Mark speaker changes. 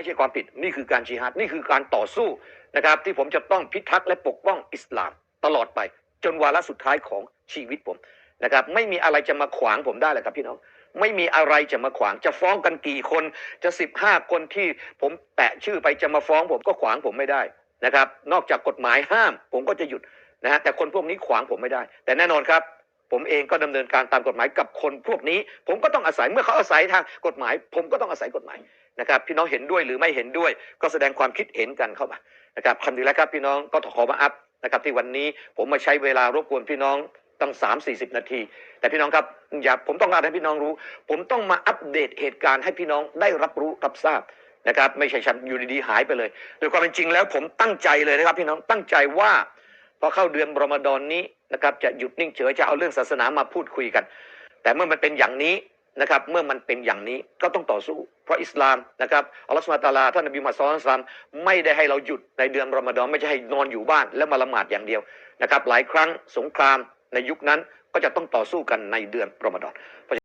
Speaker 1: ไม่ใช่ความผิด นี่คือการจิฮาดนี่คือการต่อสู้นะครับ ที่ผมจะต้องพิทักษ์และปกป้องอิสลามตลอดไป จนวาระสุดท้ายของชีวิตผมนะครับ ไม่มีอะไรจะมาขวางผมได้เลยครับพี่น้องไม่มีอะไรจะมาขวาง จะฟ้องกันกี่คนจะสิบห้าคนที่ผมแตะชื่อไปจะมาฟ้องผมก็ขวางผมไม่ได้นะครับ นอกจากกฎหมายห้าม ผมก็จะหยุดนะฮะแต่คนพวกนี้ขวางผมไม่ได้ แต่แน่นอนครับ ผมเองก็ดำเนินการตามกฎหมายกับคนพวกนี้ ผมก็ต้องอาศัยเมื่อเขาอาศัยทางกฎหมาย ผมก็ต้องอาศัยกฎหมายนะครับพี่น้องเห็นด้วยหรือไม่เห็นด้วย ก็แสดงความคิดเห็นกันเข้ามานะครับคำดีแล้วครับพี่น้องก็ขอมาอัพนะครับที่วันนี้ผมมาใช้เวลารบกวนพี่น้องตั้ง 3 4 0 นาที แต่พี่น้องครับอย่าผมต้องการให้พี่น้องรู้ ผมต้องมาอัปเดตเหตุการณ์ให้พี่น้องได้รับรู้รับทราบนะครับไม่ใช่ฉันอยู่ดีๆหายไปเลยโดยความเป็นจริงแล้วผมตั้งใจเลยนะครับพี่น้องตั้งใจว่า พอเข้าเดือนรอมฎอนนี้นะครับจะหยุดนิ่งเฉยจะเอาเรื่องศาสนามาพูดคุยกัน แต่เมื่อมันเป็นอย่างนี้นะครับเมื่อมันเป็นอย่างนี้ก็ต้องต่อสู้ เพราะอิสลามนะครับอัลลอฮฺสุลตาลาท่านนบีมุฮัมมัดศ็อลลัลลอฮุลัยฮิวะซัลลัมไม่ได้ให้เราหยุดในเดือนรอมฎอนไม่ใช่ให้นอนอยู่บ้านแล้วมาละหมาดอย่างเดียวนะครับหลายครั้งสงครามในยุคนั้นก็จะต้องต่อสู้กันในเดือนรอมฎอน